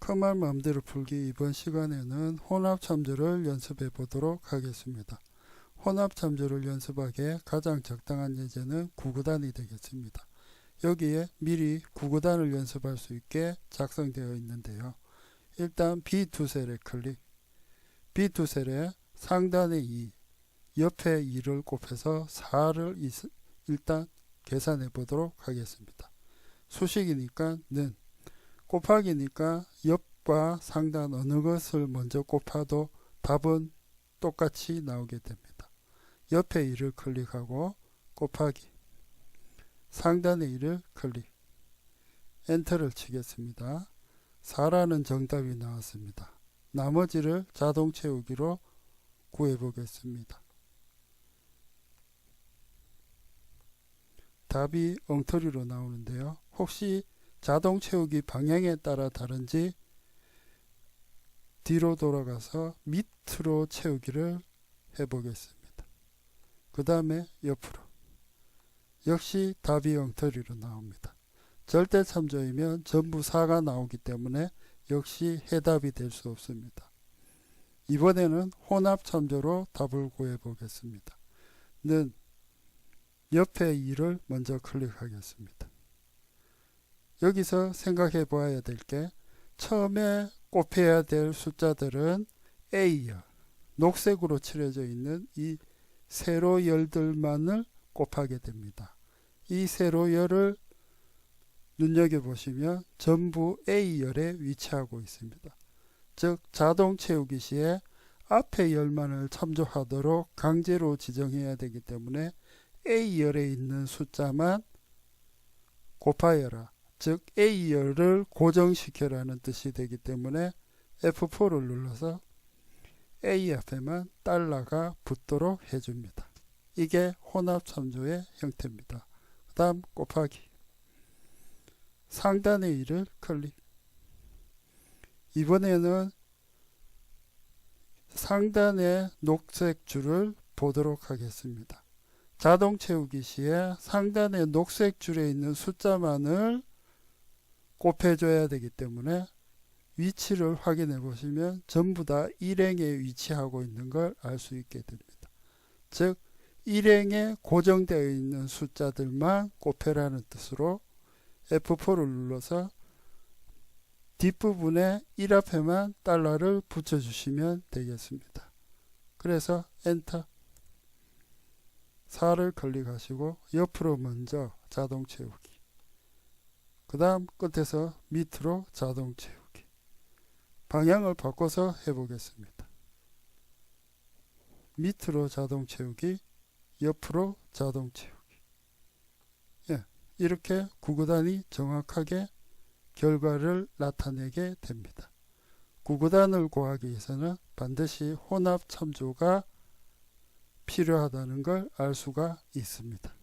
큰말 마음대로 풀기 이번 시간에는 혼합 참조를 연습해 보도록 하겠습니다. 혼합 참조를 연습하기에 가장 적당한 예제는 구구단이 되겠습니다. 여기에 미리 구구단을 연습할 수 있게 작성되어 있는데요. 일단 B2 셀에 클릭 B2 셀에 상단에 2 옆에 2를 곱해서 4를 일단 계산해 보도록 하겠습니다. 수식이니까 는 곱하기니까 옆과 상단 어느 것을 먼저 곱아도 답은 똑같이 나오게 됩니다. 옆에 2를 클릭하고 곱하기 상단의 2를 클릭 엔터를 치겠습니다. 4라는 정답이 나왔습니다. 나머지를 자동 채우기로 구해 보겠습니다. 답이 엉터리로 나오는데요. 혹시 자동 채우기 방향에 따라 다른지 뒤로 돌아가서 밑으로 채우기를 해 보겠습니다. 그 다음에 옆으로 역시 답이 엉터리로 나옵니다. 절대 참조이면 전부 4가 나오기 때문에 역시 해답이 될 수 없습니다. 이번에는 혼합 참조로 답을 구해 보겠습니다. 는 옆에 2를 먼저 클릭하겠습니다. 여기서 생각해 보아야 될 게 처음에 곱해야 될 숫자들은 A열, 녹색으로 칠해져 있는 이 세로 열들만을 곱하게 됩니다. 이 세로 열을 눈여겨보시면 전부 A열에 위치하고 있습니다. 즉 자동 채우기 시에 앞에 열만을 참조하도록 강제로 지정해야 되기 때문에 A열에 있는 숫자만 곱하여라. 즉 A열을 고정시켜라는 뜻이 되기 때문에 F4를 눌러서 A 앞에만 달러가 붙도록 해줍니다. 이게 혼합 참조의 형태입니다. 그 다음 곱하기 상단의 1을 클릭 이번에는 상단의 녹색 줄을 보도록 하겠습니다. 자동 채우기 시에 상단의 녹색 줄에 있는 숫자만을 곱해줘야 되기 때문에 위치를 확인해 보시면 전부 다 일행에 위치하고 있는 걸 알 수 있게 됩니다. 즉 일행에 고정되어 있는 숫자들만 곱해라는 뜻으로 F4를 눌러서 뒷부분에 1 앞에만 달러를 붙여주시면 되겠습니다. 그래서 엔터 4를 클릭하시고 옆으로 먼저 자동 채우기 그 다음 끝에서 밑으로 자동 채우기 방향을 바꿔서 해보겠습니다. 밑으로 자동 채우기 옆으로 자동 채우기 예, 이렇게 구구단이 정확하게 결과를 나타내게 됩니다. 구구단을 구하기 위해서는 반드시 혼합 참조가 필요하다는 걸 알 수가 있습니다.